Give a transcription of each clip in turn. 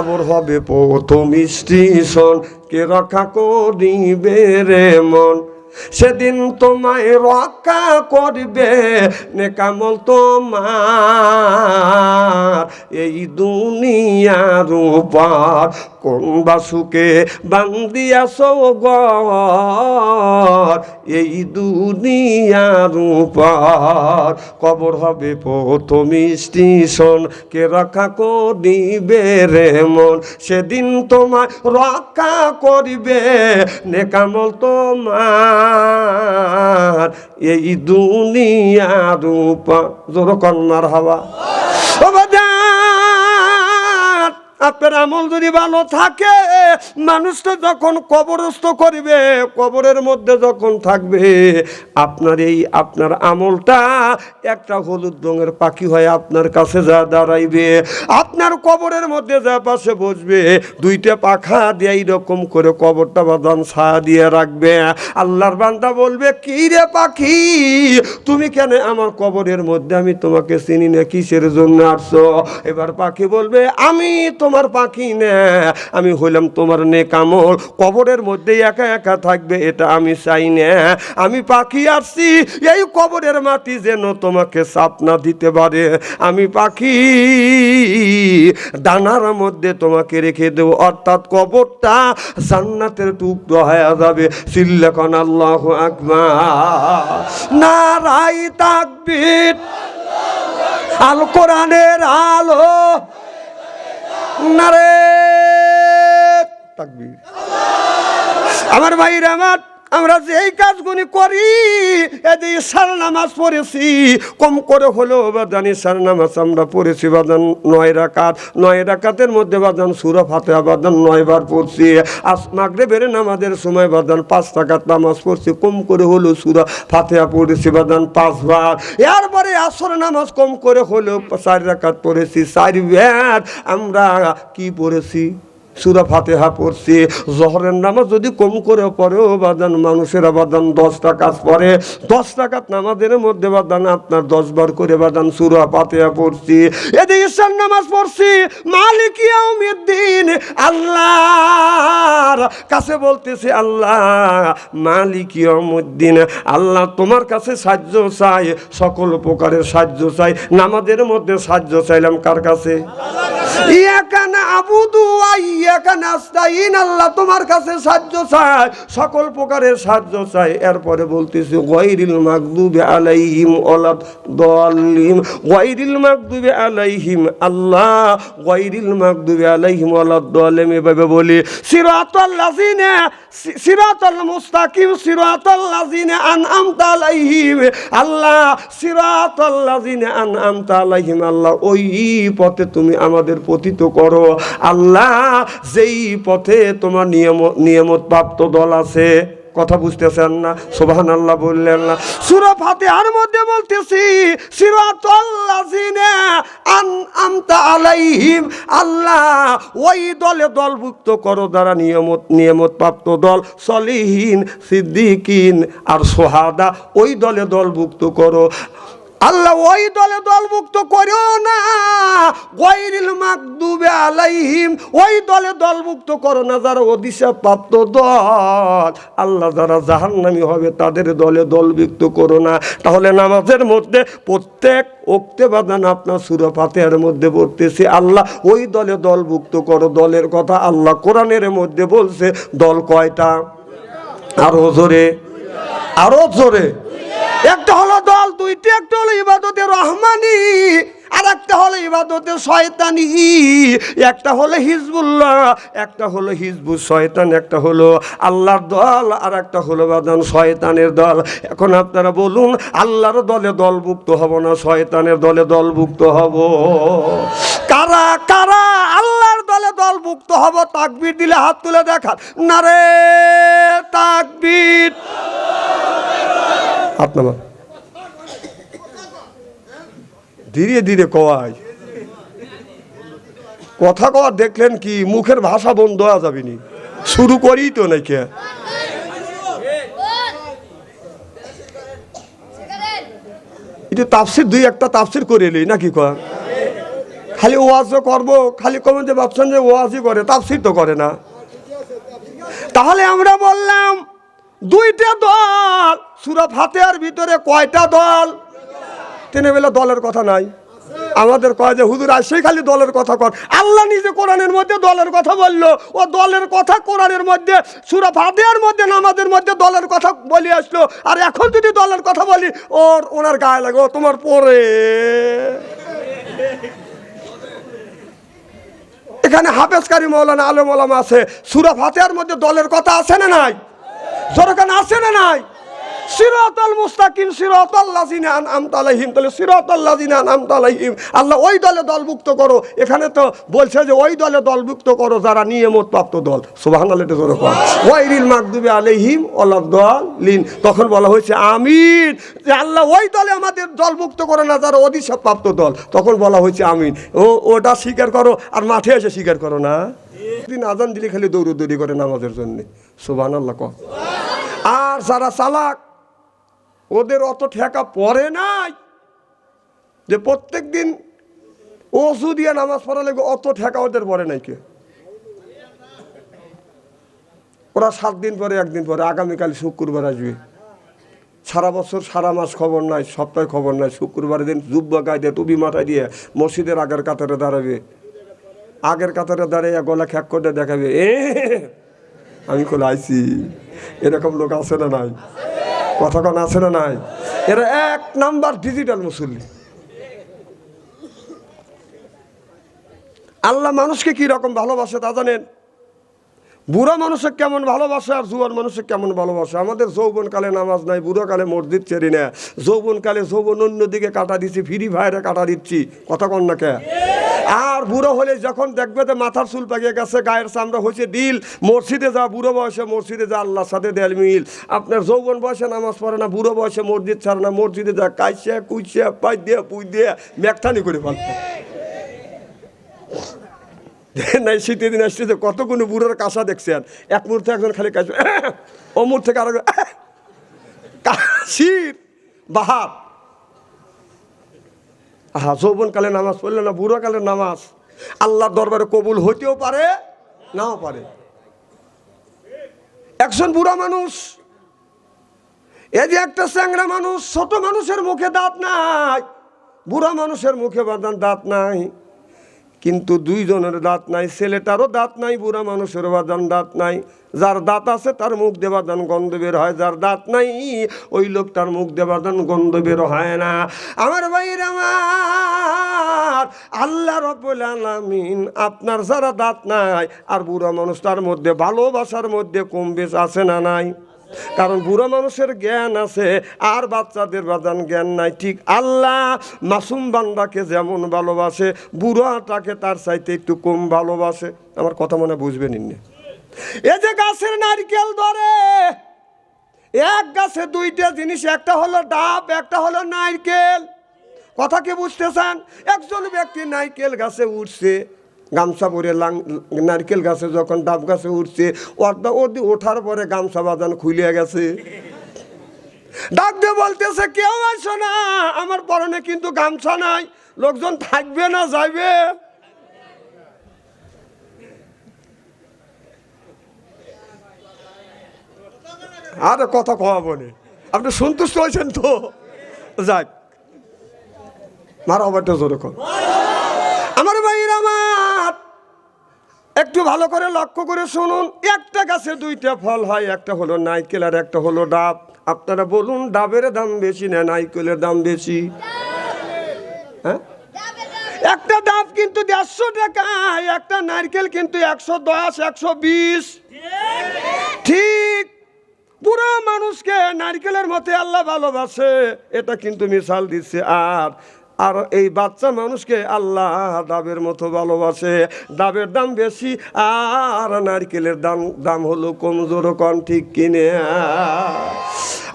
কবর হবে প্রথম স্টেশন। কে রক্ষা করিবে রে মন? সেদিন তোমায় রক্ষা করবে নেকামল তোমার। এই দুনিয়ার উপর কোন বাসুকে বান্দিয়াছ গর এই দুনিয়ার উপর। কবর হবে প্রথম স্টেশন, কে রক্ষা করিবে রে মন? সেদিন তোমার রক্ষা করিবে, নেকামল তোমার। এই দুনিয়ার উপর। জোর কন্যার হাওয়া আপনার আমল যদি ভালো থাকে, মানুষটা যখন কবরস্থ করিবে, কবরের মধ্যে যখন থাকবে, আপনার এই, আপনার আমলটা একটা হলুদ রঙের পাখি হয়ে আপনার কাছে যা দাঁড়াইবে, আপনার কবরের মধ্যে যা পাশে বসবে, দুইটা পাখা দিয়ে এইরকম করে কবরটা বাদান ছায়া দিয়ে রাখবে। আল্লাহর বান্দা বলবে, কি রে পাখি? তুমি কেন আমার কবরের মধ্যে? আমি তোমাকে চিনি না, কিসের জন্য আসছো? এবার পাখি বলবে, আমি তোমার পাখি না। আমি হইলাম তোমার নেকামল। কবরের মধ্যে একা একা থাকবে, এটা আমি চাই না। আমি পাখি আসছি, এই কবরের মাটি যেন তোমাকে চাপ না দিতে পারে। আমি পাখি দানার মধ্যে তোমাকে রেখে দেবো। অর্থাৎ কবরটা জান্নাতের টুকরো হয়ে যাবে। সিল্লাখন আল্লাহ আকবার। নারাই তাকবীর। আল কোরআনের আলো। নারে তাকবীর। আমার ভাইরা আমার আমরা যে এই কাজগুলি করি এদের সার নামাজ পড়েছি। কম করে হলেও বাদান সার নামাজ আমরা পড়েছি বাদান নয় রাকাত। নয় রাকাতের মধ্যে বাদান সুরা ফাতে বাদান নয় বার পড়ছি। আস মাগরেবের নামাজের সময় বাদান পাঁচ টাকার নামাজ পড়ছি, কম করে হলেও সুরা ফাতেহা পড়েছি বাদান পাঁচবার এরপরে আসর নামাজ কম করে হলেও চার রাকাত পড়েছি, চার ব্যাট আমরা কি পড়েছি? সুরা ফাতেহা পড়ছি। জহরের নামাজ যদি কম করে পড়েও বাদান মানুষের বাদান দশটা কাজ পড়ে। দশ টাকাত নামাজের মধ্যে বাদান আপনার দশ বার করে বাদান সুরা ফাতেহা পড়ছি। এদিকে ঈশ্বর নামাজ পড়ছি। মালিক ইয়াউমিদ্দিন আল্লাহর কাছে বলতেছে আল্লাহ মালিকিয়াউমুদ্দিন আল্লাহ তোমার কাছে সাহায্য চাই সকল প্রকারের সাহায্য চাই। নামাজের মধ্যে সাহায্য চাইলাম কার কাছে? ইয়াকানা আবুদু তোমার কাছে সাহায্য চাই সকল প্রকারের সাহায্য চাই এরপরে বলতেছে, গায়রিল মাগদুবি আলাইহিম ওয়ালাদ দাল্লিম গায়রিল মাগদুবি আলাইহিম, আল্লাহ গায়রিল মাগদুবি আলাইহিম দাল্লিম এভাবে বলি, সিরাতাল লাযিনা সিরাতাল মুস্তাকিম, সিরাতাল লাযিনা আনআমতা আলাইহিম। আল্লাহ, সিরাতাল লাযিনা আনআমতা আলাইহিম। আল্লাহ, ওই পথে তুমি আমাদের পতিত করো। আল্লাহ যেই পথে তোমার নিয়ম নিয়মত প্রাপ্ত দল আছে, কথা বুঝতেছেন না সোবাহান আল্লাহ বললেন না। সুরা ফাতিহার মধ্যে বলতেছি আনআমতা আলাইহিম, আল্লাহ ওই দলে দলভুক্ত করো দ্বারা নিয়মত নিয়মত প্রাপ্ত দল, সলিহীন, সিদ্দিকিন আর সোহাদা, ওই দলে দলভুক্ত করো। আল্লাহ ওই দলে দলভুক্ত করিও না। গৈরিল মাকদুবে আলাইহিম, ওই দলে দলভুক্ত করো না যারা অদিশা প্রাপ্ত দল। আল্লাহ যারা জাহান্নামী হবে, তাদের দলে দলভুক্ত করো না। তাহলে নামাজের মধ্যে প্রত্যেক ওক্তে বাদান আপনার সুরা মধ্যে পড়তেছে। আল্লাহ ওই দলে দলভুক্ত করো। দলের কথা আল্লাহ কোরআনের মধ্যে বলছে। দল কয়টা? আরও জোরে। আরও জোরে। একটা হলো একটা হলো ইবাদতে রহমানি আর একটা হলো ইবাদতে শয়তানি, একটা হলো হিজবুল্লাহ, একটা হলো হিজবুল শয়তান, একটা হলো আল্লাহর দল আর একটা হলো বাদান শয়তানের দল। এখন আপনারা বলুন, আল্লাহর দলে দলভুক্ত হব না, শয়তানের দলে দলভুক্ত হব? কারা কারা আল্লাহর দলে দলভুক্ত হব? তাকবির দিলে হাত তুলে দেখান। না রে তাকবির নামা ধীরে ধীরে কওয়াই কথা কওয়া দেখলেন কি, মুখের ভাষা বন্ধ হওয়া যাবে নি। শুরু করি তো নাকি। এটা তাফসির দুই একটা তাফসির করে এলি নাকি কয়? খালি ওয়াজও করব, খালি কমে যে ভাবছেন যে ওয়াজই করে, তাফসির তো করে না। তাহলে আমরা বললাম, দুইটা দল, সুরা ফাতেহার ভিতরে কয়টা দল? তিনে বেলা, দলের কথা নাই। আমাদের কয় যে, হুজুর, আসেই খালি দলের কথা কর। আল্লাহ নিজে কোরআনের মধ্যে দলের কথা বলল। ও দলের কথা কোরআনের মধ্যে, সুরা ফাতেহার মধ্যে, নামাজের মধ্যে দলের কথা বলে আসলো। আর এখন যদি দলের কথা বলি, ওর, ওনার গায়ে লাগে, ও, তোমার পরে। এখানে হাফেজকারী মৌলানা, আলম আলম আছে। সুরা ফাতেহার মধ্যে দলের কথা আছে না নাই? সরকার আছে না নাই? সিরাতাল মুস্তাকিম, সিরাতাল লাযিনা আনআমতা আলাইহিম। তাহলে সিরাতাল লাযিনা আনআমতা আলাইহিম। আল্লাহ ওই দলে দলভুক্ত করো। এখানে তো বলছে যে ওই দলে দলভুক্ত করো যারা নিয়মত প্রাপ্ত দল। সুবহানাল্লাহ, এটা জোরে কর ওয়াইরিল মাগদুবি আলাইহিম ওয়ালাদ-দাল্লিন তখন বলা হয়েছে, আমিন। যে আল্লাহ ওই দলে আমাদের দলভুক্ত করে না, যারা অভিশাপ প্রাপ্ত দল। তখন বলা হয়েছে, আমিন। ও, ওটা স্বীকার করো আর মাঠে এসে স্বীকার করো না। দিন আজান দিলে খালি দৌড়দৌড়ি করে নামাজের জন্য। সুবহানাল্লাহ কর আর যারা চালাক ওদের অত ঠেকা পড়ে নাই যে প্রত্যেক দিন ওষু দিয়ে নামাজ পড়া লাগবে অত ঠেকা ওদের পড়ে নাই কে? ওরা সাত দিন পরে, একদিন পরে, আগামীকাল শুক্রবার আসবে। সারা বছর, সারা মাস খবর নাই, সপ্তাহে খবর নাই শুক্রবার দিন জুব্বা গায়ে দিয়ে টুপি মাথায় দিয়ে মসজিদের আগের কাতারে দাঁড়াবে। আগের কাতারে দাঁড়িয়ে গলা খ্যাক করে দেখাবে এ আমি কোন আইছি এরকম লোক আছে না নাই? কোন আছে না নাই। এরা এক নাম্বার ডিজিটাল মুসল্লি। আল্লাহ মানুষকে কি রকম ভালোবাসে তা জানেন? বুড়ো মানুষের কেমন ভালোবাসে আর জুয়ান মানুষের কেমন ভালোবাসে? আমাদের যৌবনকালে নামাজ নাই, বুড়োকালে মসজিদ চেরি না যৌবনকালে যৌবন অন্যদিকে কাটা দিচ্ছি ফ্রি ফায়ারে কাটা দিচ্ছি। কথা কন না কে? আর বুড়ো হলে যখন দেখবে যে মাথার চুল পাকিয়ে গেছে, গায়ের চামড়া হয়েছে দিল মসজিদে যা বুড়ো বয়সে, মসজিদে যা আল্লাহর সাথে দেয়াল মিল। আপনার যৌবন বয়সে নামাজ পড়ে না, বুড়ো বয়সে মসজিদ ছাড়ে না, মসজিদে যা কাইছে কুইছে পাই দিয়ে, পুই দিয়ে ম্যাকথানি করে ফেলতে নাই শীতের দিন আসতেছে, কতগুলো বুড়োর কাঁসা দেখছেন। এক মুহূর্তে একজন খালি ও মুহূর্তে থেকে আরও কাশির, বাহার। আহা, যৌবনকালে নামাজ পড়লে না বুড়োকালে নামাজ? আল্লাহর দরবারে কবুল হইতেও পারে, নাও পারে। একজন বুড়া মানুষ, এই যে একটা চ্যাংরা মানুষ, ছোট মানুষের মুখে দাঁত নাই, বুড়া মানুষের মুখে বাদান দাঁত নাই। কিন্তু দুইজনের দাঁত নাই, ছেলেটারও দাঁত নাই, বুড়া মানুষের বাদান দাঁত নাই। যার দাঁত আছে তার মুখ দেবাদান গন্ধ বের হয়, যার দাঁত নাই, ওই লোকটার মুখ দেবাদান গন্ধ বের হয় না। আমার ভাইয়ের আমার, আল্লাহ রব্বুল আলামিন আপনার যারা দাঁত নাই আর বুড়া মানুষ তার মধ্যে ভালোবাসার মধ্যে কম বেশ আছে না নাই? কারণ বুড়ো মানুষের জ্ঞান আছে, আর বাচ্চাদের বাদান জ্ঞান নাই। ঠিক আল্লাহ মাসুম বান্দাকে যেমন ভালোবাসে, বুড়োটাকে তার চাইতে একটু কম ভালোবাসে। আমার কথা মনে বুঝবেন ইন্নে এ যে গাছের নারকেল ধরে, এক গাছে দুইটা জিনিস, একটা হলো ডাব, একটা হলো নারকেল। কথা কি বুঝতেছেন? একজন ব্যক্তি নারকেল গাছে উঠছে গামছা পরে লাং নারকেল গাছে যখন ডাব গাছে উঠছে, অর্ধা অর্ধি ওঠার পরে গামছা বাজান খুলে গেছে। ডাক দিয়ে বলতেছে, কেউ আসো না, আমার পরনে কিন্তু গামছা নাই, লোকজন থাকবে না, যাইবে। আরে কথা কওয়া বলে। আপনি সন্তুষ্ট হয়েছেন তো? যাক মারা হবারটা জোরে আমার ভাইয়ের আমার একটু ভালো করে লক্ষ্য করে শুনুন, একটা গাছে দুইটা ফল হয়, একটা হলো নাইকেল আর একটা হলো ডাব। আপনারা বলুন, ডাবের দাম বেশি না নাইকেলের দাম বেশি? হ্যাঁ? একটা ডাব কিন্তু দেড়শো টাকা, একটা নারকেল কিন্তু একশো দশ, একশো বিশ। ঠিক। পুরো মানুষকে নারকেলের মতে আল্লাহ ভালোবাসে, এটা কিন্তু মিশাল দিচ্ছে। আর আর এই বাচ্চা মানুষকে আল্লাহ ডাবের মতো ভালোবাসে। ডাবের দাম বেশি, আর নারকেলের দাম দাম হলো কমজোর কম ঠিক কিনে।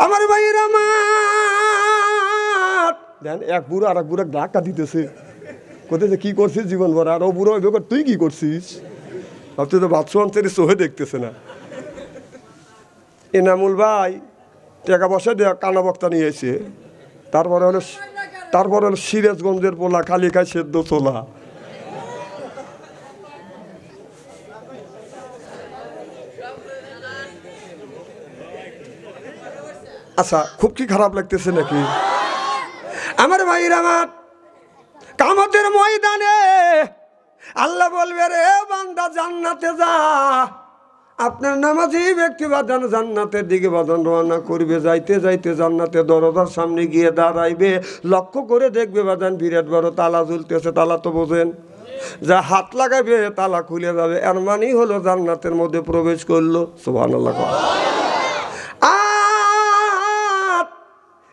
আমার ভাইয়ের আমার। দেন এক বুড়ো আর এক বুড়ো ধাক্কা দিতেছে। কোথায় যে কি করছিস জীবন ভরা আর ও বুড়ো ব্যাপার তুই কি করছিস? ভাবতে তো বাচ্চা অন্তরে সোহে দেখতেছে না। এনামুল ভাই, টাকা পয়সা দেওয়া কানা বক্তা নিয়ে এসে, তারপরে হলো তারপরে সিরাজগঞ্জের পোলা, কালিকায় সেদ্ধ তোলা আচ্ছা খুব কি খারাপ লাগতেছে নাকি? আমার ভাইয়ের আমার কামতের ময়দানে আল্লাহ বলবে রে, বান্দা জান্নাতে যা। আপনার নামাজি ব্যক্তি বাদান জান্নাতের দিকে বাদান রওনা করবে, যাইতে যাইতে জান্নাতে দরজার সামনে গিয়ে দাঁড়াইবে, লক্ষ্য করে দেখবে বাদান বিরাট বড় তালা ঝুলতেছে, তালা তো বোঝেন। যা হাত লাগাবে, তালা খুলে যাবে। এর মানেই হলো জান্নাতের মধ্যে প্রবেশ করল সুবাহ আর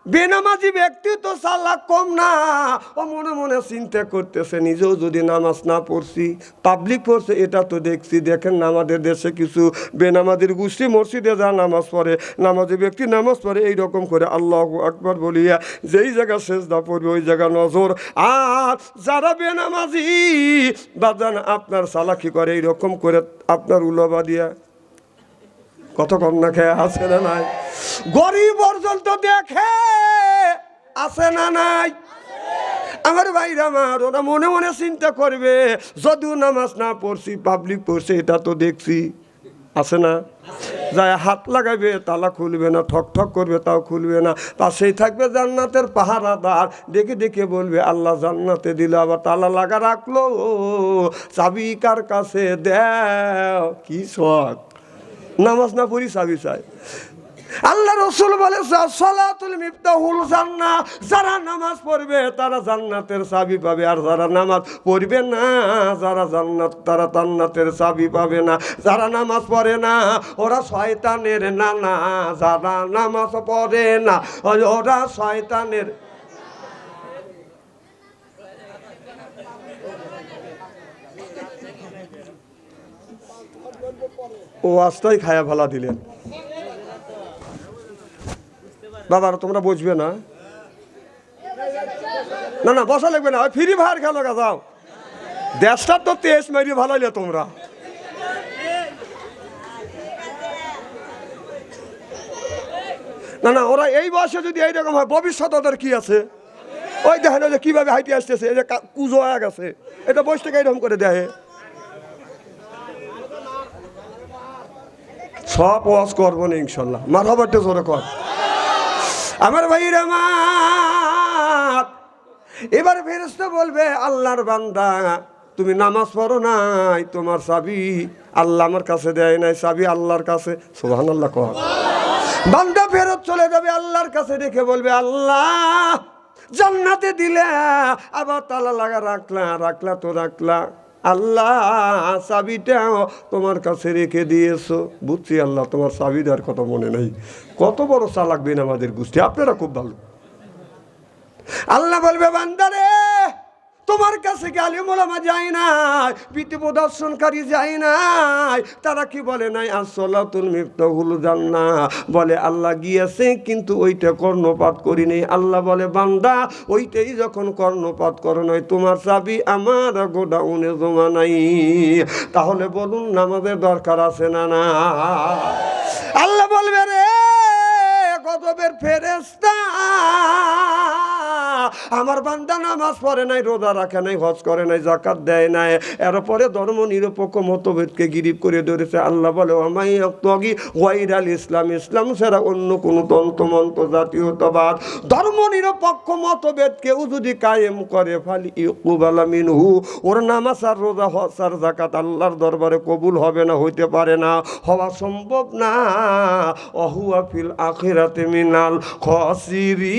বেনামাজি ব্যক্তি তো সাল্লা কম না। ও মনে মনে চিন্তা করতেছে, নিজেও যদি নামাজ না পড়ছি পাবলিক পড়ছে, এটা তো দেখছি। দেখেন আমাদের দেশে কিছু বেনামাজির গোষ্ঠী মসজিদে যা নামাজ পড়ে, নামাজি ব্যক্তি নামাজ পড়ে এই রকম করে আল্লাহ আকবর বলিয়া যেই জায়গা শেষদা পড়বে, ওই জায়গা নজর। আর যারা বেনামাজি, বাজান আপনার সালাকি করে, এইরকম করে আপনার উলবা দিয়া। কত কম না, খেয়ে আছে না নাই? গরিব পর্যন্ত দেখে। আছে না নাই? আমার ভাইরা আমার, ওরা মনে মনে চিন্তা করবে, যদিও নামাজ না পড়ছি পাবলিক পড়ছে, এটা তো দেখছি। আছে না? যায় হাত লাগাবে তালা খুলবে না, ঠক ঠক করবে, তাও খুলবে না। পাশেই থাকবে জান্নাতের পাহারাদার, দেখে দেখে বলবে, আল্লাহ জান্নাতে দিল আবার তালা লাগা রাখল। চাবি কার কাছে? দেও। কি শখ। নামাজ না পড়ি চাবি চাই। আল্লাহ রসুল বলে জান্না যারা নামাজ পড়বে, তারা জান্নাতের চাবি পাবে। আর যারা নামাজ পড়বে না, যারা জান্নাত, তারা জান্নাতের চাবি পাবে না। যারা নামাজ পড়ে না, ওরা শয়তানের না না যারা নামাজ পড়ে না, ওরা শয়তানের ও আস্তাই খায়া ভালা দিলেন। বাবার তোমরা বুঝবে না। না না, বসা লাগবে না ফ্রি ফায়ার খেলো গা, যাও। দেশটার তো তেজ মারিয়ে ভালাইলে তোমরা। না না, ওরা এই বয়সে যদি এইরকম হয় ভবিষ্যৎ ওদের কি আছে? ওই দেখেন যে কীভাবে হাইটে আসতেছে, এই যে কুজো হয়ে গেছে। এটা বয়স থেকে এইরকম করে দেয় সব ওয়াজ করব না, ইনশাল্লাহ। মার হবারটা জোরে কর। আমার ভাইরা আমার। এবার ফেরস্তা বলবে, আল্লাহর বান্দা, তুমি নামাজ পড়ো নাই, তোমার চাবি আল্লাহ আমার কাছে দেয় নাই, চাবি আল্লাহর কাছে। সোহান আল্লাহ কর বান্দা ফেরত চলে যাবে আল্লাহর কাছে রেখে বলবে, আল্লাহ, জান্নাতে দিলে আবার তালা লাগা রাখলা রাখলা তো রাখলা। আল্লাহ চাবিটা তোমার কাছে রেখে দিয়েছ। বুঝছি আল্লাহ, তোমার চাবি দেওয়ার কথা মনে নেই। কত বড় চালাক বিন আমাদের গোষ্ঠী, আপনারা খুব ভালো। আল্লাহ বলবে, বান্দারে! তোমার কাছে কি আলিমোলামা যায় নাই পিতি প্রদর্শনকারী যায় নাই। তারা কি বলে, নাই আসলাতুল মিফতাহুল জান্না বলে, আল্লাহ গিয়েছে, কিন্তু ওইটা কর্ণপাত করিনি। আল্লাহ বলে, বান্দা, ওইটাই যখন কর্ণপাত করো নয় তোমার চাবি আমার গোডাউনে জমা নাই। তাহলে বলুন, নামাজের দরকার আছে না না আল্লাহ বলবে, রে গজবের ফেরেস্তা আমার বান্দা নামাজ পড়ে নাই, রোজা রাখে নাই, হজ করে নাই জাকাত দেয় নাই। এরপরে ধর্ম নিরপেক্ষ মতভেদকে গিরিপ করে ধরেছে। আল্লাহ বলে আমাই তগি ওয়াইরাল ইসলাম। ইসলাম ছাড়া অন্য কোনো তন্ত্রমন্ত্র জাতীয়তাবাদ, ধর্ম নিরপেক্ষ মতভেদ কেউ যদি কায়েম করে, ফালি ইকুবালা মিনহু। ওর নামাজ আর রোজা, হজ আর জাকাত আল্লাহর দরবারে কবুল হবে না, হইতে পারে না, হওয়া সম্ভব না। অহুয়া ফিল আখিরাতে মিনাল খসিরি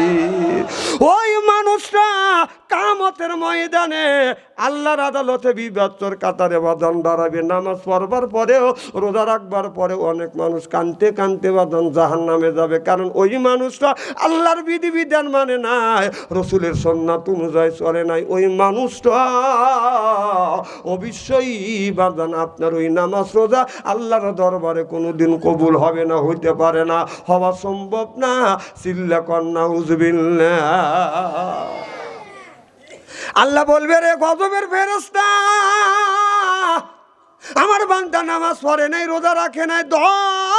ওই মানুষটা কামতের ময়দানে আল্লাহর আদালতে বিবাচর কাতারে বাদন দাঁড়াবে। নামাজ পড়বার পরেও রোজা রাখবার পরে অনেক মানুষ কানতে কানতে বাদন জাহান নামে যাবে। কারণ ওই মানুষটা আল্লাহর বিধি বিধান মানে নাই, রসুলের সন্ন্যাত অনুযায়ী চলে নাই। ওই মানুষটা অবশ্যই বাদান আপনার ওই নামাজ রোজা আল্লাহর দরবারে কোনো দিন কবুল হবে না, হইতে পারে না, হওয়া সম্ভব না। চিল্লা কন্যা উজবিল্লা আল্লাহ বলবে রে গজবের ফেরস্তা আমার বান্দা নামাজ পড়ে নাই রোজা রাখে নাই ধর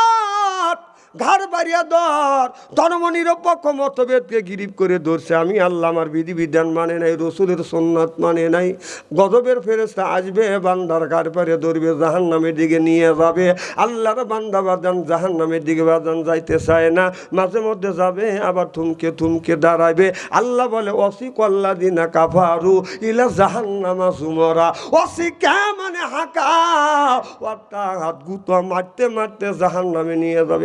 ঘাড় বাড়িয়া ধর। ধর্ম নিরপেক্ষ মতভেদকে গিরিপ করে ধরছে। আমি আল্লাহ আমার বিধিবিধান মানে নাই, রসুলের সন্ন্যত মানে নাই। গজবের ফেরেস্তা আসবে, বান্দার কার পারে ধরবে জাহান নামের দিকে নিয়ে যাবে। আল্লাহর বান্দা বাদান জাহান নামের দিকে বাদান যাইতে চায় না। মাঝে মধ্যে যাবে, আবার থুমকে থুমকে দাঁড়াবে আল্লাহ বলে অসি কল্লা দিনা কাফারু ইলা জাহান নামা সুমরা অসি কে মানে হাঁকা? অর্থাৎ হাত গুতো মারতে মারতে জাহান নামে নিয়ে যাবে।